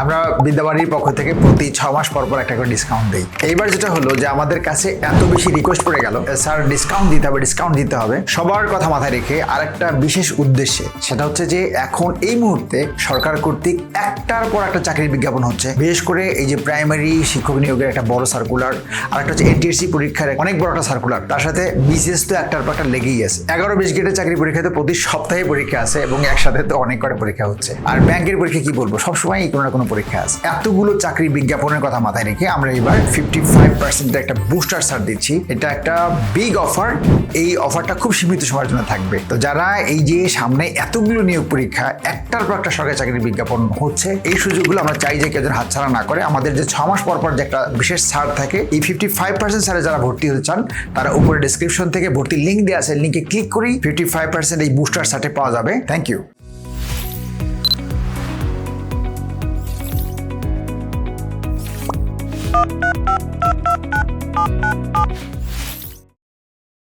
আমরা বিদ্যাবাড়ির পক্ষ থেকে প্রতি ছ মাস পর পর একটা করে ডিসকাউন্ট দিই। এইবার যেটা হলো যে আমাদের কাছে এত বেশি রিকোয়েস্ট পড়ে গেল স্যার ডিসকাউন্ট দিতে হবে ডিসকাউন্ট দিতে হবে। সবার কথা মাথায় রেখে আরেকটা বিশেষ উদ্দেশ্যে, সেটা হচ্ছে যে এখন এই মুহূর্তে সরকার কর্তৃক একটার পর একটা চাকরির বিজ্ঞাপন হচ্ছে। বিশেষ করে এই যে প্রাইমারি শিক্ষক নিয়োগের একটা বড় সার্কুলার আর একটা হচ্ছে এনটিএসসি পরীক্ষার অনেক বড় একটা সার্কুলার তার সাথে বিসিএস তো একটার পর একটা লেগেই আছে। এগারো বিশ গেটের চাকরি পরীক্ষাতে প্রতি সপ্তাহে পরীক্ষা আছে এবং একসাথে তো অনেক করে পরীক্ষা হচ্ছে। আর ব্যাংকের পরীক্ষা কি বলব? সবসময় কোনো না কোনো পরীক্ষা আছে। এতগুলো চাকরি বিজ্ঞাপনের কথা মাথায় রেখে আমরা এবার ফিফটি ফাইভ পার্সেন্ট একটা বুস্টার ছাড় দিচ্ছি। এটা একটা বিগ অফার এই অফারটা খুব সীমিত সময়ের জন্য থাকবে। তো যারা এই যে সামনে এতগুলো নিয়োগ পরীক্ষা, একটার পর একটা সরকারি চাকরির বিজ্ঞাপন হচ্ছে, এই সুযোগগুলো আমরা চাই যে কেউ হাতছাড়া না করে। আমাদের যে ছ মাস পর পর যে একটা বিশেষ ছাড় থাকে, এই ফিফটি ফাইভ পার্সেন্ট ছাড়ে যারা ভর্তি হতে চান, তারা উপরে ডিসক্রিপশন থেকে ভর্তির লিঙ্ক দেওয়া আছে। লিঙ্কে ক্লিক করেই ফিফটি ফাইভ পার্সেন্ট এই বুস্টার ছাড়ে পাওয়া যাবে। Thank you Thank you.